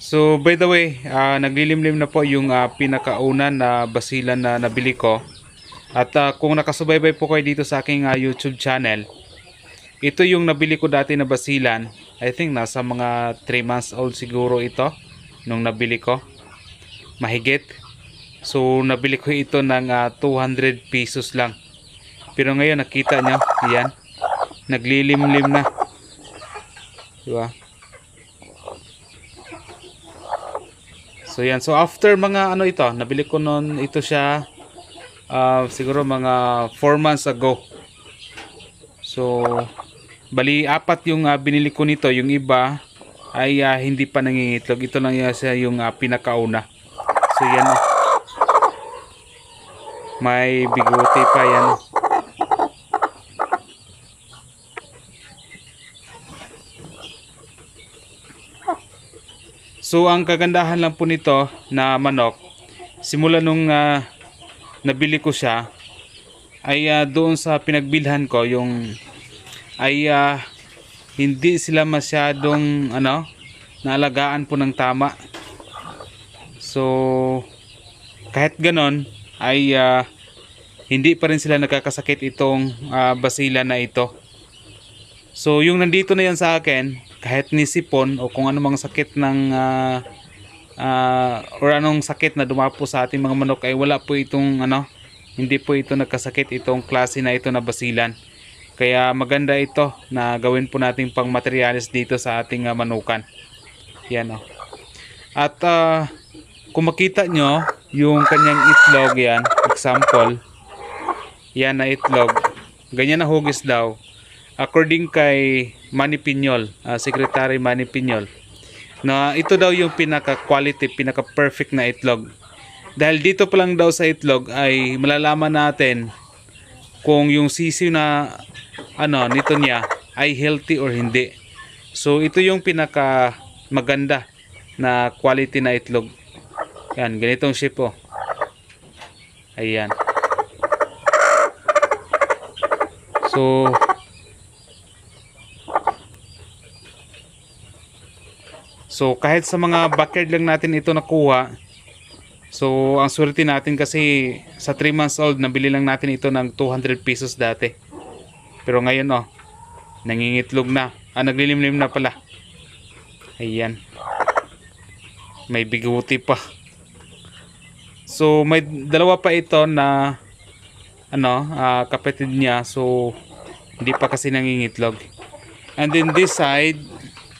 So by the way, ah, naglilimlim na po yung ah, pinakauna na basilan na nabili ko. At ah, kung nakasubaybay po kayo dito sa aking ah, YouTube channel, ito yung nabili ko dati na basilan. I think nasa mga 3 months old siguro ito nung nabili ko. Mahigit. So nabili ko ito ng ah, 200 pesos lang. Pero ngayon nakita nyo, yan. Naglilimlim na. Diba? So yan. So after mga ano ito, nabili ko noon ito siya ah, siguro mga 4 months ago. So bali apat yung ah, binili ko nito, yung iba ay ah, hindi pa nangingitlog. Ito lang yung, yung ah, pinakauna. So yan. oh. May bigote pa yan. oh. So ang kagandahan lang po nito na manok, simula nung ah, nabili ko siya, ay ah, doon sa pinagbilhan ko yung ay ah, hindi sila masyadong ano, naalagaan po ng tama. So kahit ganon ay ah, hindi pa rin sila nagkakasakit itong ah, basila na ito. So yung nandito na yan sa akin, kahit ni sipon o kung anumang sakit ng ah, ah, or anong sakit na dumapo sa ating mga manok ay wala po itong ano, hindi po ito nagkasakit itong klase na ito na basilan. Kaya maganda ito na gawin po natin pang materialis dito sa ating ah, manukan. Yan oh. At ah, kung makita nyo, yung kanyang itlog yan, example, yan na itlog, ganyan na hugis daw. According kay Manny Piñol, ah, Secretary Manny Piñol, na ito daw yung pinaka-quality, pinaka-perfect na itlog. Dahil dito pa lang daw sa itlog ay malalaman natin kung yung sisiw na ano nito niya ay healthy or hindi. So ito yung pinaka maganda na quality na itlog. Yan, ganitong shape oh. Ayan. So So kahit sa mga backyard lang natin ito nakuha. So ang swerte natin kasi sa 3 months old nabili lang natin ito ng 200 pesos dati. Pero ngayon oh, nangingitlog na. Ah, naglilimlim na pala. Ayan. May biguti pa. So may dalawa pa ito na ano, ah, kapatid niya. So hindi pa kasi nangingitlog. And then this side,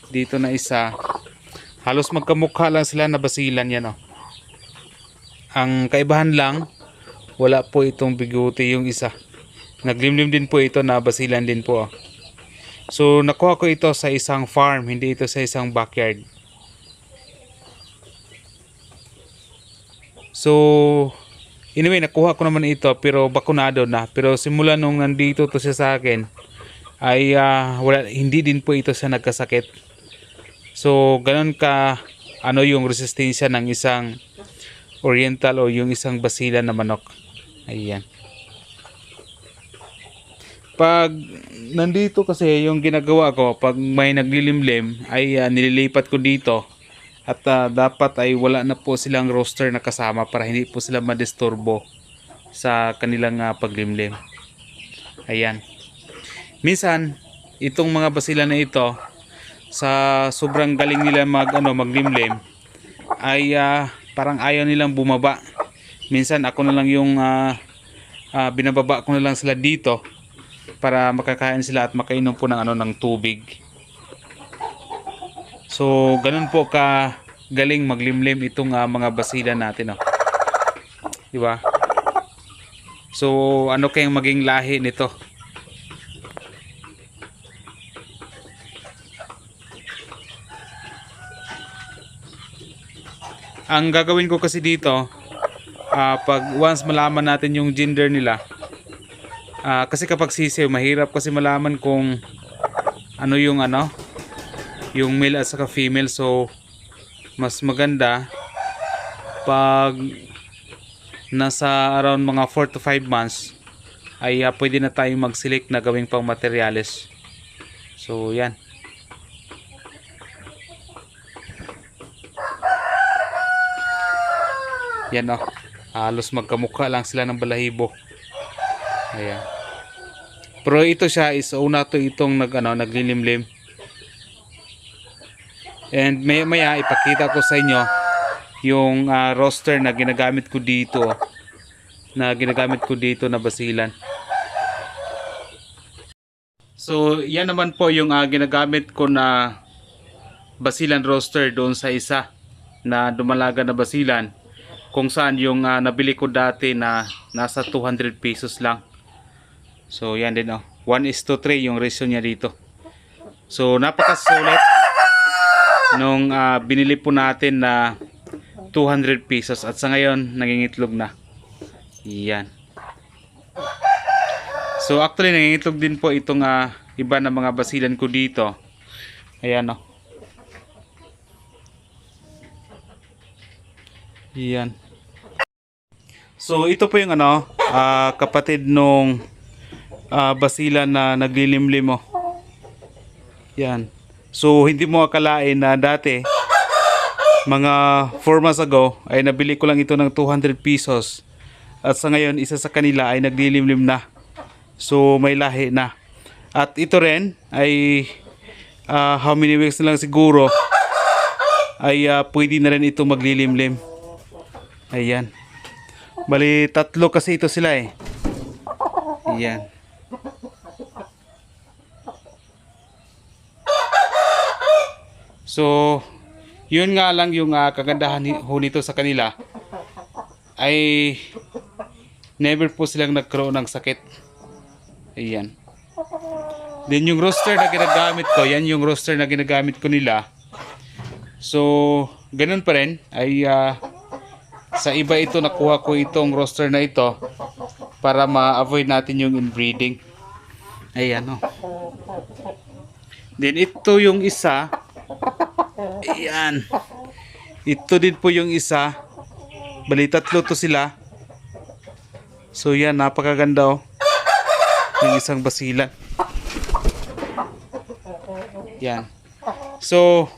dito na isa. Halos magkamukha lang sila na basilan yan oh. Ang kaibahan lang, wala po itong biguti yung isa. Naglimlim din po ito na basilan din po. oh. So nakuha ko ito sa isang farm, hindi ito sa isang backyard. So anyway, nakuha ko naman ito pero bakunado na. Pero simula nung nandito to siya sa akin, ay ah, wala, hindi din po ito siya nagkasakit. So, ganun ka ano yung resistensya ng isang oriental o yung isang basila na manok. Ayan. Pag nandito kasi yung ginagawa ko, pag may naglilimlim, ay ah, nililipat ko dito. At ah, dapat ay wala na po silang roster na kasama para hindi po sila madisturbo sa kanilang ah, paglimlim. Ayan. Minsan, itong mga basila na ito, sa sobrang galing nila mag ano maglimlim ay ah, parang ayaw nilang bumaba. Minsan ako na lang yung ah, ah, binababa ko na lang sila dito para makakain sila at makainom po ng ano ng tubig. So ganun po ka galing maglimlim itong ah, mga basila natin oh. Di ba? So ano kayang maging lahi nito? Ang gagawin ko kasi dito ah, pag once malaman natin yung gender nila ah, kasi kapag sisiw mahirap kasi malaman kung ano yung ano yung male at saka female. So mas maganda pag nasa around mga 4 to 5 months ay ah, pwede na tayong mag-select na gawing pang materials so yan Yan oh. Halos magkamukha lang sila ng balahibo. Ayan. Pero ito siya is una to itong nag ano, naglilimlim. And maya maya ipakita ko sa inyo yung ah, roster na ginagamit ko dito na ginagamit ko dito na basilan. So, yan naman po yung ah, ginagamit ko na basilan roster doon sa isa na dumalaga na basilan kung saan yung ah, nabili ko dati na nasa 200 pesos lang. So, yan din oh. 1 is to 3 yung ratio niya dito. So, napakasulit nung ah, binili po natin na 200 pesos at sa ngayon nangingitlog na. Yan. So actually nangingitlog din po itong ah, iba na mga basilan ko dito. Ayan oh. Yan. So ito po yung ano, ah, kapatid nung ah, basilan na naglilimlim oh. Yan. So hindi mo akalain na dati mga 4 months ago ay nabili ko lang ito ng 200 pesos. At sa ngayon isa sa kanila ay naglilimlim na. So may lahi na. At ito rin ay ah, how many weeks na lang siguro ay ah, pwede na rin ito maglilimlim. Ayan. Bali tatlo kasi ito sila eh. Ayan. So, yun nga lang yung ah, kagandahan ho nito sa kanila ay never po silang nagkaroon ng sakit. Ayan. Then yung roster na ginagamit ko, yan yung roster na ginagamit ko nila. So, ganun pa rin ay ah, sa iba ito nakuha ko itong roster na ito para ma-avoid natin yung inbreeding. Ayan oh. Then ito yung isa Ayan. Ito din po yung isa. Bali tatlo to sila. So yan, napakaganda oh. Yung isang basilan. Yan. So,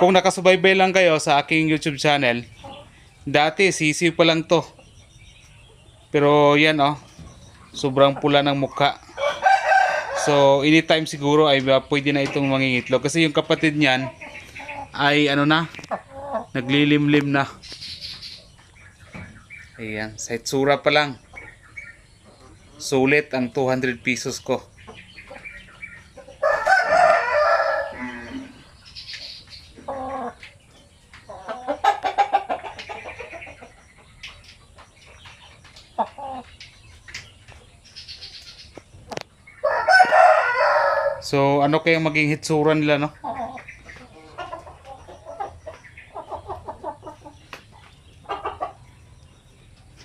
kung nakasubaybay lang kayo sa aking YouTube channel, dati sisiw pa lang to. Pero yan oh, sobrang pula ng mukha. So, anytime siguro ay pwede na itong mangingitlog. Kasi yung kapatid niyan ay ano na, naglilimlim na. Ayan, sa itsura pa lang. Sulit ang 200 pesos ko. So, ano kayang maging hitsura nila, no?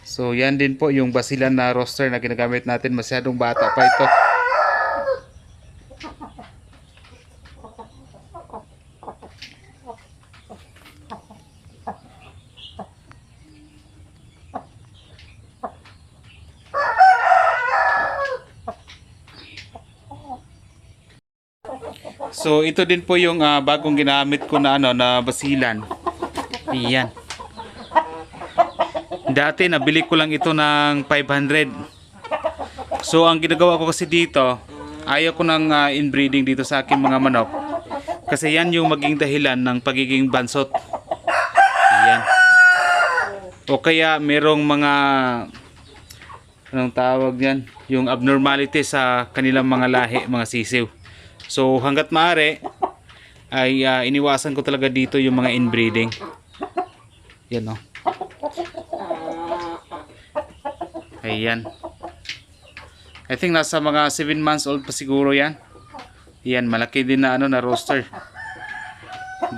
So, yan din po yung basilan na roster na ginagamit natin. Masyadong bata pa ito. So, ito din po yung ah, bagong ginamit ko na ano na basilan. Iyan. Dati nabili ko lang ito ng 500. So ang ginagawa ko kasi dito, ayaw ko ng ah, inbreeding dito sa aking mga manok. Kasi yan yung maging dahilan ng pagiging bansot. Yan. O kaya merong mga anong tawag yan, yung abnormality sa kanilang mga lahi, mga sisiw. So hanggat maaari ay ah, iniwasan ko talaga dito yung mga inbreeding. Yan oh. Ayan. I think nasa mga 7 months old pa siguro yan. Yan, malaki din na ano na roster.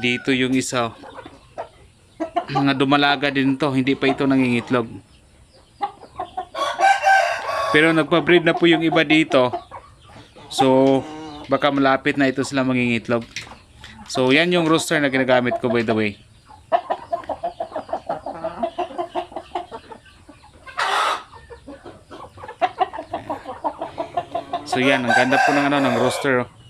Dito yung isa. oh. Mga dumalaga din to, hindi pa ito nangingitlog. Pero nagpa-breed na po yung iba dito. So, baka malapit na ito sila mangingitlog. So, yan yung roster na ginagamit ko by the way. So yan, ang ganda po ng ano ng roster. oh.